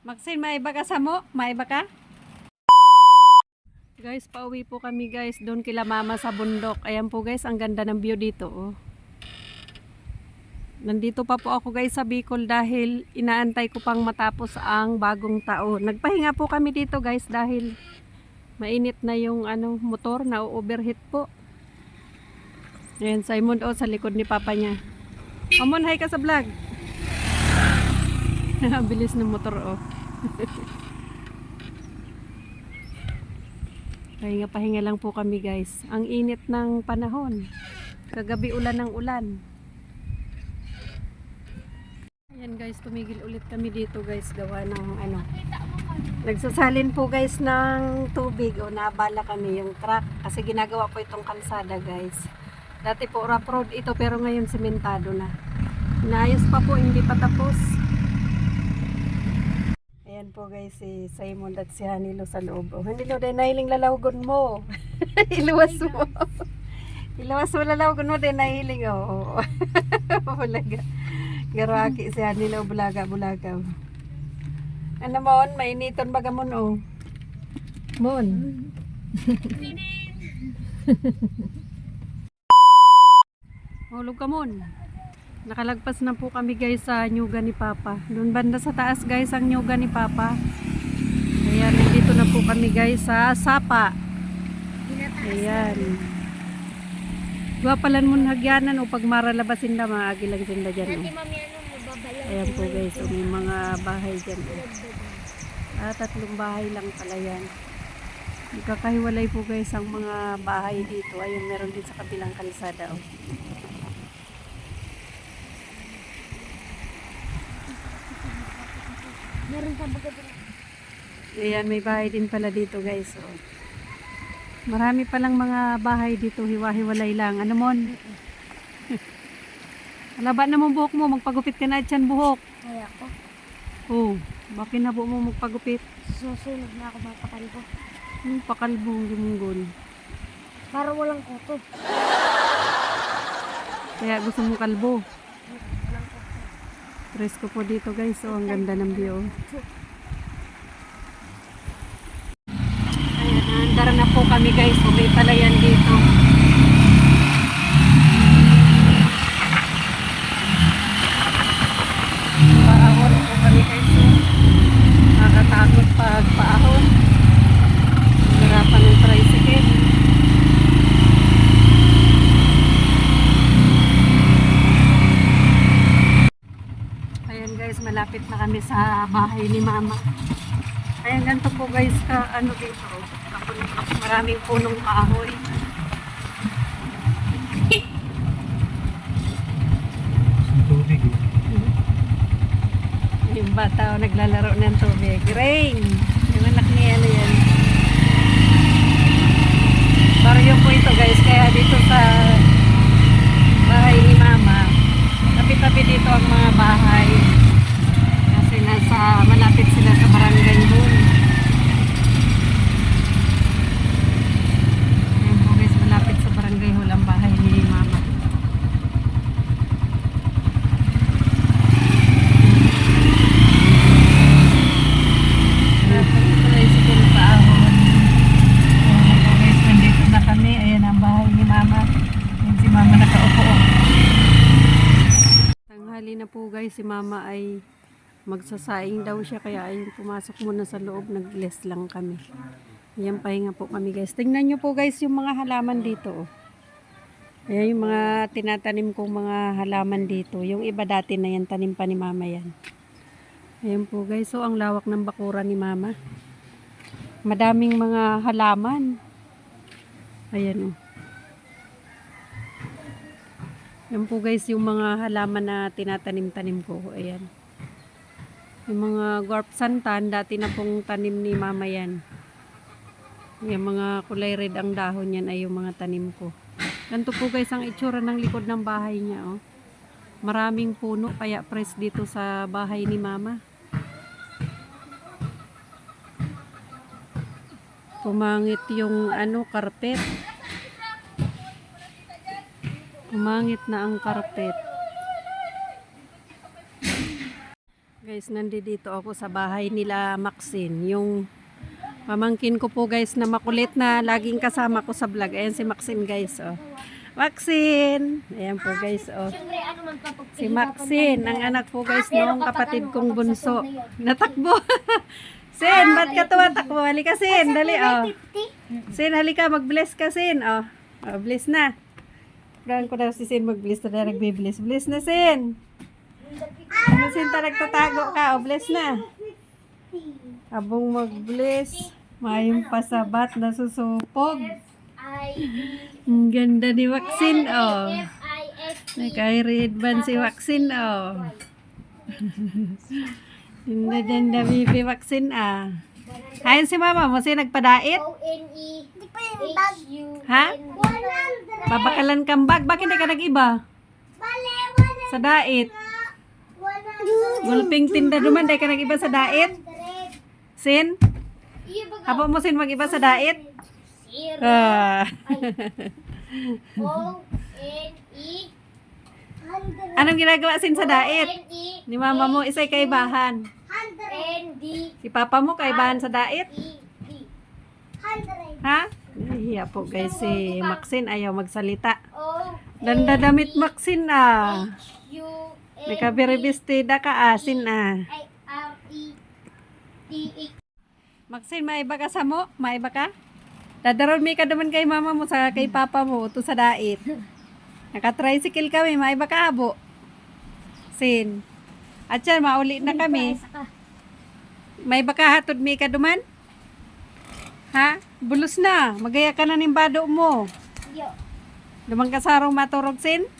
Maxine, may iba ka sa mo? May iba ka? Guys, pauwi po kami guys. Doon kila mama sa bundok. Ayan po guys, ang ganda ng view dito. Oh. Nandito pa po ako guys sa Bicol dahil inaantay ko pang matapos ang bagong taon. Nagpahinga po kami dito guys dahil mainit na yung ano motor na overheat po. Ayan, Simon oh, sa likod ni papa niya. Amon, hi ka sa vlog. Bilis ng motor oh. Pahinga-pahinga lang po kami guys. Ang init ng panahon. Kagabi ulan ng ulan. Ayan guys, tumigil ulit kami dito guys. Gawa ng ano. Nagsasalin po guys ng tubig o naabala kami yung truck. Kasi ginagawa po itong kalsada guys. Dati po rough road ito pero ngayon sementado na. Inayos pa po, hindi pa tapos. Po guys, si Simon at si Hanilo sa loob. Oh, Hanilo, dahil nahiling lalawgon mo. Iluwas mo. Iluwas mo lalawgon mo, dahil nahiling. Oh. bulaga. Garaki si Hanilo, bulaga, bulaga. Ano mo, mainiton baga mo, oh. Mon. Hulog ka mon. Nakalagpas na po kami guys sa nyuga ni Papa. Doon banda sa taas guys ang nyuga ni Papa. Ayan, nandito na po kami guys sa Sapa. Ayan. Gwa palan mo hagyanan o pag maralabasin na maagi lang sinda dyan. Babayan. Ayan po guys, oh, may mga bahay dyan. Oh. Ah, tatlong bahay lang pala yan. Magkakahiwalay po guys ang mga bahay dito. Ayun, meron din sa kabilang kalsada. Oh. Meron pa baga dito. Ayan, may bahay din pala dito guys. Oh. Marami palang mga bahay dito, hiwa-hiwalay lang. Ano mon? Alaba na mo buhok mo, magpagupit ka na dyan buhok. Kaya ko. Oh, bakit na mo magpagupit? Susunod na ako mapakal ko. Yung pakalbong lumunggol. Para walang kuto. Kaya gusto mo kalbo. Presko po dito guys. Oh, ang ganda ng view. Andara na po kami guys. May palayan dito. Paahon po kami guys. Nakakatakot pag paahon. Hirapan ng tricycle. Ayan guys, malapit na kami sa bahay ni mama. Ayan, ganito po guys, ka, ano dito. Maraming punong kahoy. Tubig. Yung bata oh, naglalaro ng tubig. Rain! Yung anak ni ano yan. Baryo po ito guys, kaya dito sa bahay ni mama, tabi-tabi dito ang mga bahay. Kasi nasa, malapit sila sa barangay hall. Ayan po guys, malapit sa barangay hall ang bahay ni mama. Tricycle paahon. Ayan po guys, nandito na kami. Ayan ang bahay ni Mama. Ayan si Mama nakaupo. Tanghali na po guys, si Mama ay magsasaing daw siya. Kaya ayun, pumasok muna sa loob. Nag-bless lang kami. Ayan, pahinga po kami guys. Tingnan nyo po guys yung mga halaman dito. Oh. Ayan yung mga tinatanim kong mga halaman dito. Yung iba dati na yan, tanim pa ni Mama yan. Ayan po guys, so ang lawak ng bakura ni mama. Madaming mga halaman. Ayan o. Ayan po guys, yung mga halaman na tinatanim-tanim ko. Ayan. Yung mga guarp santan, dati na pong tanim ni mama yan. Yung mga kulay red ang dahon yan ay yung mga tanim ko. Ganito po guys ang itsura ng likod ng bahay niya. Oh. Maraming puno kaya press dito sa bahay ni mama. Pumangit yung ano, karpet. Pumangit na ang karpet. Guys, nandito ako sa bahay nila Maxine. Yung pamangkin ko po guys na makulit na laging kasama ko sa vlog. Ayan si Maxine guys. Oh. Maxine! Ayan po guys. Oh. Ano Si Maxine, ang anak po guys noong kapatid kong bunso. Natakbo. Sin, ba't ka tumatakbo? Halika Sin, dali oh. Sin, halika, mag-bless ka Sin. Oh, oh bless na. Prank ko daw si Sin mag-bless na nagbe-bless. Bless na Sin. Ano Sin, ta nagtatago ka? Oh, bless na. Abong mag-bless. Mayong pasabat na susupog. Ang ganda ni Maxine, oh. Naka-red band si Maxine, oh. Ganda ganda bibi Maxine, ah. Ayun si mama mo, si nagpadait? O-N-E. Hindi pa yung bag. Ha? Babakalan kang bag. Bakit hindi ka nag-iba? Sa dait. Gulping tinda naman, hindi ka nag-iba sa dait. Sin? Apo mo sin mag-iba sa dait? Zero. Ah. O-N-E. Anong ginagawa sin sa dait? N-E. Ni mama mo, isay kaibahan. N-D. Si papa mo, kaibahan sa dait? E-D. Hundred. Ha? Nahihiya po guys si Maxine, ayaw magsalita. O. Ganda damit Maxine ah. U. May kabiribistida ka asin ah. R E E. Maxine, maiba ka sa mo? Maiba ka? Dadaron mi ka naman kay mama mo sa kay papa mo to sa dait. Naka-tricycle kami, maiba ka abo. Sin. At yan, mauli na kami. Maiba ka hatod mi ka duman? Ha? Bulos na. Magaya ka na ng bado mo. Yo. Dumang kasarong maturog sin?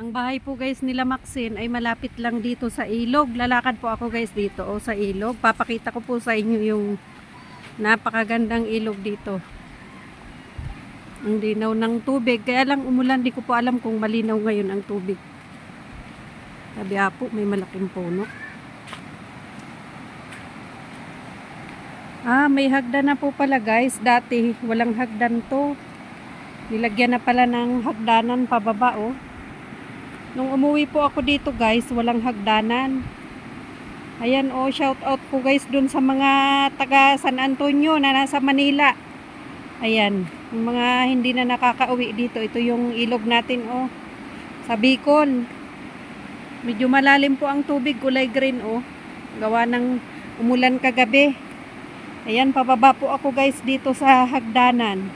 Ang bahay po guys nila Maxine ay malapit lang dito sa ilog. Lalakad po ako guys dito o sa ilog. Papakita ko po sa inyo yung napakagandang ilog dito. Ang linaw ng tubig. Kaya lang umulan, di ko po alam kung malinaw ngayon ang tubig. Sabi po, may malaking puno. Ah, may hagdan na po pala guys. Dati walang hagdan to. Nilagyan na pala ng hagdanan pababa oh. Nung umuwi po ako dito guys, walang hagdanan. Ayan oh, shout out po guys dun sa mga taga San Antonio na nasa Manila. Ayan, yung mga hindi na nakakauwi dito, ito yung ilog natin oh. Sa Bicol. Medyo malalim po ang tubig, kulay green oh. Gawa ng umulan kagabi. Ayan, pababa po ako guys dito sa hagdanan.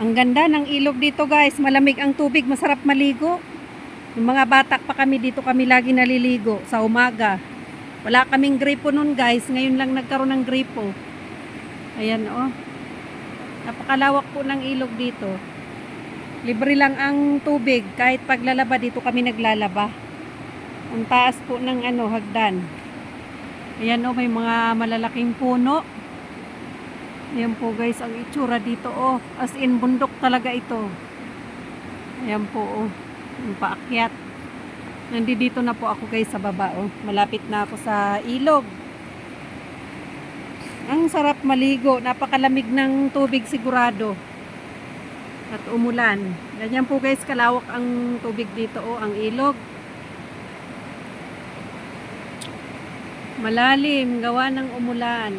Ang ganda ng ilog dito guys. Malamig ang tubig, masarap maligo. Yung mga bata pa kami dito kami lagi naliligo sa umaga. Wala kaming gripo nun guys. Ngayon lang nagkaroon ng gripo. Ayan oh. Napakalawak po ng ilog dito. Libre lang ang tubig. Kahit paglalaba dito kami naglalaba. Ang taas po ng ano, hagdan. Ayan oh, may mga malalaking puno. Ayan po guys, ang itsura dito oh. As in, bundok talaga ito. Ayan po oh. Yung paakyat. Nandito na po ako guys sa baba oh. Malapit na ako sa ilog. Ang sarap maligo. Napakalamig ng tubig sigurado. At umulan. Ganyan po guys, kalawak ang tubig dito oh, ang ilog. Malalim, gawa ng umulan.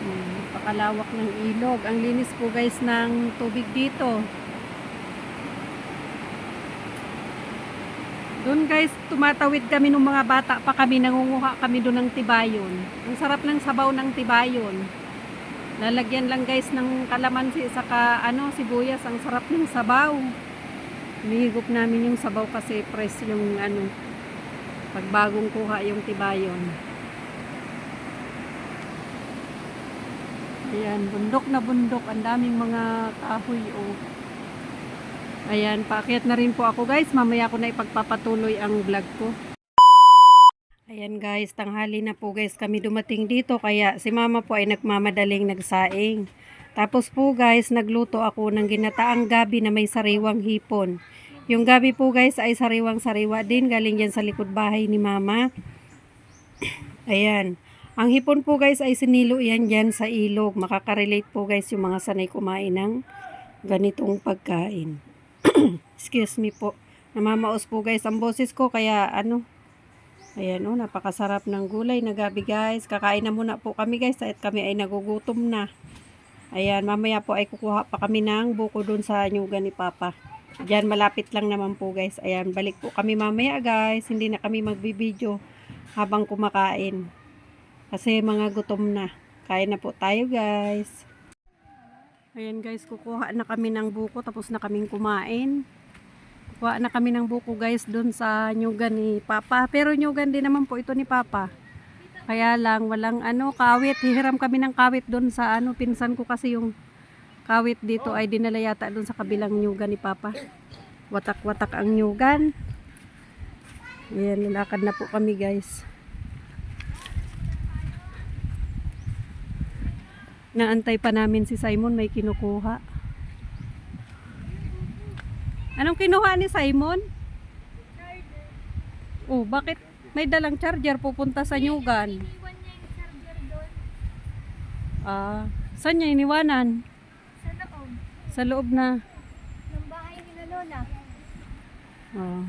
Hmm, Napakalawak ng ilog. Ang linis po guys ng tubig dito. Doon guys, tumatawid kami nung mga bata pa kami, nangunguha kami doon ng tibayon. Ang sarap ng sabaw ng tibayon. Lalagyan lang guys ng kalamansi saka ano, sibuyas. Ang sarap ng sabaw. Hinihigop namin yung sabaw kasi press yung ano, pag bagong kuha yung tibayon. Ayan, bundok na bundok. Ang daming mga kahoy oh. Ayan, paakyat na rin po ako guys. Mamaya ko na ipagpapatuloy ang vlog ko. Ayan guys, tanghali na po guys kami dumating dito. Kaya si mama po ay nagmamadaling nagsaing. Tapos po guys, nagluto ako ng ginataang gabi na may sariwang hipon. Yung gabi po guys ay sariwang sariwa din. Galing yan sa likod bahay ni mama. Ayan. Ang hipon po guys ay sinilo yan dyan sa ilog. Makakarelate po guys yung mga sanay kumain ng ganitong pagkain. Excuse me po. Namamaos po guys ang boses ko kaya ano. Ayan oh, napakasarap ng gulay na gabi guys. Kakain na muna po kami guys at kami ay nagugutom na. Ayan, mamaya po ay kukuha pa kami ng buko dun sa nyugan ni Papa. Diyan malapit lang naman po guys. Ayan, balik po kami mamaya guys. Hindi na kami magbibideo habang kumakain. Kasi mga gutom na. Kain na po tayo guys. Ayan guys, kukuha na kami ng buko tapos na kaming kumain. Kuha na kami ng buko guys doon sa nyugan ni Papa. Pero nyugan din naman po ito ni Papa. Kaya lang walang ano kawit. Hihiram kami ng kawit doon sa ano pinsan ko kasi yung kawit dito ay dinala yata doon sa kabilang nyugan ni Papa. Watak-watak ang nyugan. Ayan, lalakad na po kami guys. Naantay pa namin si Simon may kinukuha. Anong kinuha ni Simon? Oh, bakit may dalang charger pupunta sa Nyugan? Iniwan niya yung charger doon Ah, saan niya iniwanan? sa loob Sa loob na. ng bahay ni Lola. Oh.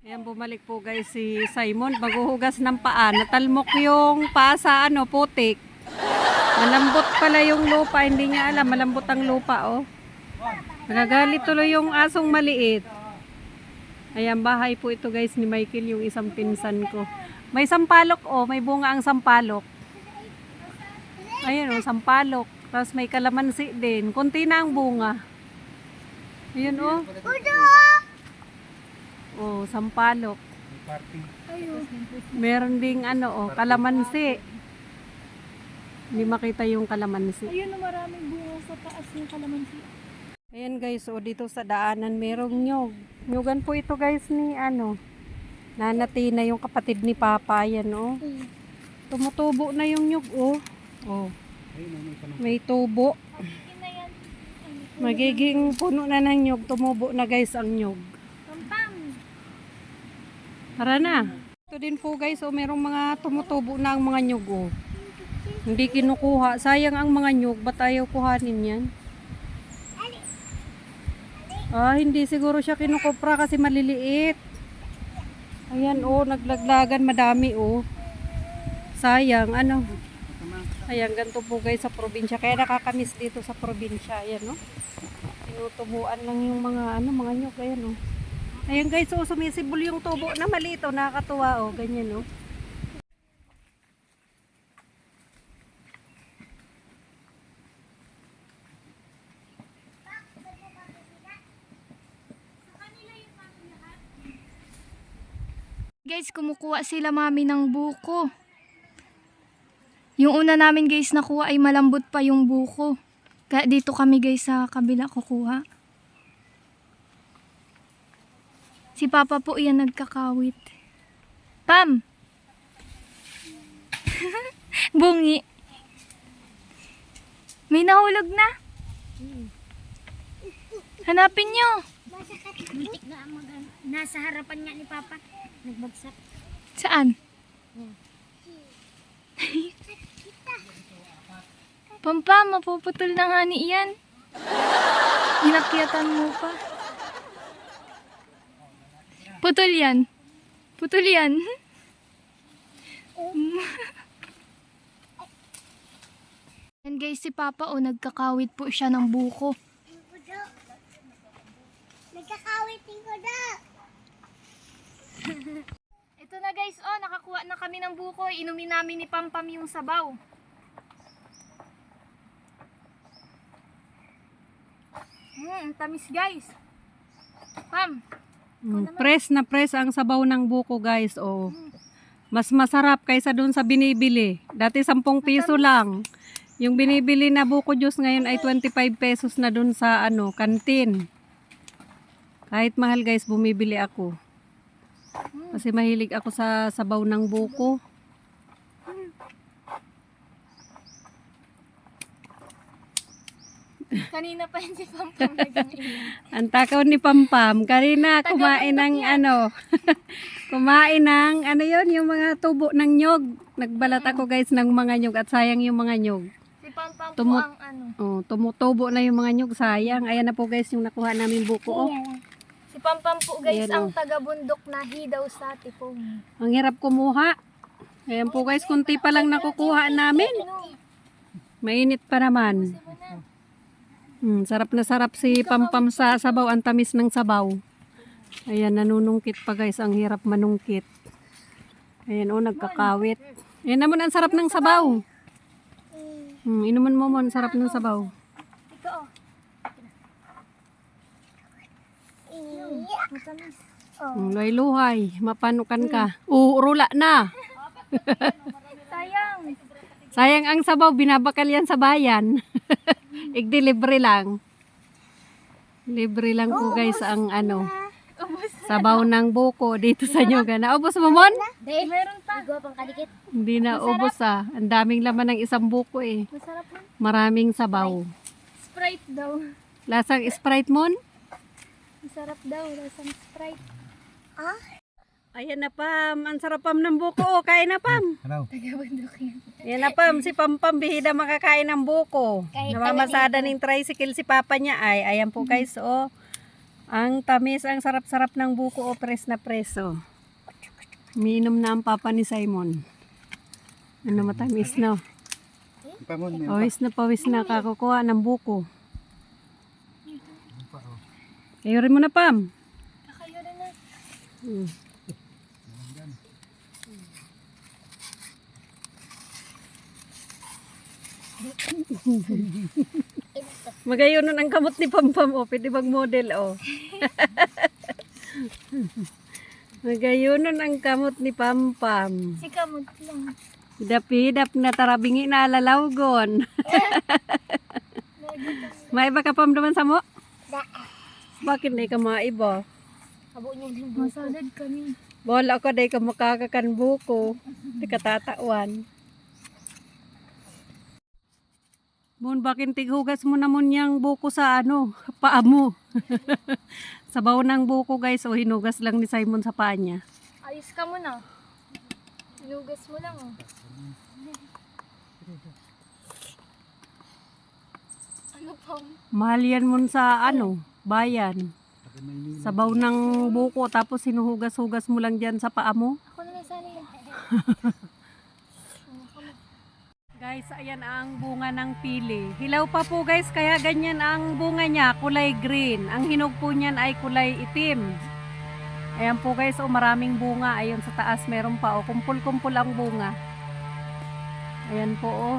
Ayan, bumalik po guys si Simon. Maghuhugas ng paa. Natalmok yung paa sa ano, putik. Malambot pala yung lupa. Hindi niya alam. Malambot ang lupa, oh. Nagagalit tuloy yung asong maliit. Ayan, bahay po ito guys ni Michael, yung isang pinsan ko. May sampalok, oh. May bunga ang sampalok. Ayan, oh, sampalok. Tapos may kalamansi din. Kunti na ang bunga. Ayan, oh. Oh, sampalok. Meron ding ano, oh, kalamansi. Hindi makita yung kalamansi. Ayun na maraming bunga sa taas ng kalamansi. Ayan guys, oh, dito sa daanan merong nyog. Nyogan po ito guys ni ano, nanati na yung kapatid ni Papa. Ayan, oh. Tumutubo na yung nyog, oh. Oh, na. may tubo. Yan. Magiging puno na ng nyog. Tumubo na guys ang nyog. Tara na. Ito din po guys, oh, merong mga tumutubo na ang mga nyug, oh. Hindi kinukuha. Sayang ang mga nyug. Ba't ayaw kuhanin yan? Ah, hindi siguro siya kinukupra kasi maliliit. Ayan, oh, naglaglagan madami, oh. Sayang, ano. Ayan, ganito po guys sa probinsya. Kaya nakakamiss dito sa probinsya. Ayan, oh. Tinutubuan lang yung mga, ano, mga nyug. Ayan, oh. Ayan guys, oh, sumisibol yung tubo na maliit, oh. Nakakatuwa, oh. Ganyan, oh. Guys, kumukuha sila mami ng buko. Yung una namin guys nakuha ay malambot pa yung buko. Kaya dito kami guys sa kabila kukuha. Si Papa po yan nagkakawit. Pam! Bungi. May nahulog na. Hanapin nyo. Nasa harapan nga ni Papa. Nagbagsak. Saan? Pampa, mapuputol na nga ni iyan. Inakyatan mo pa. Putol yan. Putol yan. Yan guys, si Papa o nagkakawit po siya ng buko. Nagkakawiting ko na. Ito na guys, oh, nakakuha na kami ng buko. Inumin namin ni Pampam yung sabaw. Hmm, tamis guys. Pam, Mm, press na press ang sabaw ng buko guys. Oh. Mas masarap kaysa dun sa binibili. Dati 10 piso lang. Yung binibili na buko juice ngayon ay 25 pesos na dun sa ano, kantin. Kahit mahal guys, bumibili ako. Kasi mahilig ako sa sabaw ng buko. kanina pa yun si Pampam. Ang takaw ni Pampam, karina kumain ng ano, kumain ng ano yon yung mga tubo ng nyog. Nagbalat ako guys ng mga nyog at sayang yung mga nyog. Si Pampam lang po ang ano. Oh, tumutubo na yung mga nyug. Sayang. Ayan na po guys yung nakuha namin buko. Oh. Si Pampam po guys Ayan, ang oh. taga-bundok na hidaw sa tipong. Ang hirap kumuha. Ayan po guys, kunti pa lang nakukuha namin. Mainit pa naman. Hmm, sarap na sarap si Pampam sa sabaw. Ang tamis ng sabaw. Ayan, nanunungkit pa guys. Ang hirap manungkit. Ayan, oh, nagkakawit. Ayan naman, ang sarap ng sabaw. Hmm, inuman mo mo, ang sarap ng sabaw. Ito oh. Matamis. Hmm, luhay-luhay, mapanukan ka. Oo, rula na. Sayang. Sayang ang sabaw, binabakal yan sa bayan. Igdelivery lang. Libre lang po guys ang ano, sabaw ng buko dito sa Nyoga. Naubos mo mon? Meron pa. Igwa pang kadikit. Hindi na ubos ah. Ang daming laman ng isang buko eh. Masarap. Maraming sabaw. Sprite daw. Lasang Sprite mon? Masarap daw. Lasang Sprite. Ayan na Pam, ang sarap Pam ng buko. Oh, kain na Pam. Ano? Taga-bundok yan. Ayan na Pam, si Pam Pam bihida makakain ng buko. Kahit Namamasada ng tricycle si papa niya ay. Ayan po guys, oh. Ang tamis, ang sarap-sarap ng buko o pres na preso. Miinom na ang papa ni Simon. Ano matamis no? Pa mo, may Pawis na pawis na kakukuha ng buko. Kayo rin mo na Pam. Kakayo rin na. Hmm. Magayon nun ang kamot ni Pampam o. Pwede bang model o. Magayon nun ang kamot ni Pampam. Si Kamot lang. Hidap-hidap na tarabingi na alalawgon. May iba ka pam naman sa mo? Bakit na ka maiba? Habo niya din. Masalad kami. Bola ko day ka makakakan buko. Di ka tatawan. Mun bakin tighugas mo naman yung buko sa ano, paa mo. Sabaw ng buko guys, o hinugas lang ni Simon sa paa niya. Ayos ka muna. Inugas mo lang oh. Ano pang? Mahal yan mun sa ano, bayan. Sabaw ng buko tapos sinuhugas-hugas mo lang dyan sa paa mo. Ako na. Guys, ayan ang bunga ng pili. Hilaw pa po guys, kaya ganyan ang bunga niya, kulay green. Ang hinog po niyan ay kulay itim. Ayan po guys, oh, maraming bunga. Ayun sa taas, meron pa. Oh, kumpul-kumpul ang bunga. Ayan po, oh.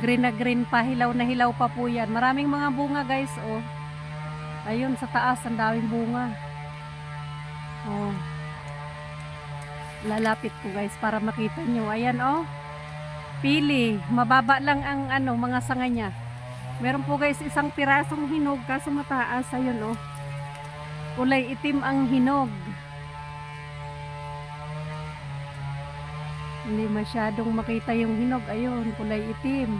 Green na green pa, hilaw na hilaw pa po yan. Maraming mga bunga guys, oh. Ayun, sa taas, ang daming bunga. Oh. Lalapit po guys, para makita nyo. Ayan, oh pili. Mababa lang ang ano, mga sanga niya. Meron po guys isang pirasong hinog kaso mataas. Ayun oh. Kulay itim ang hinog. Hindi masyadong makita yung hinog. Ayun, kulay itim.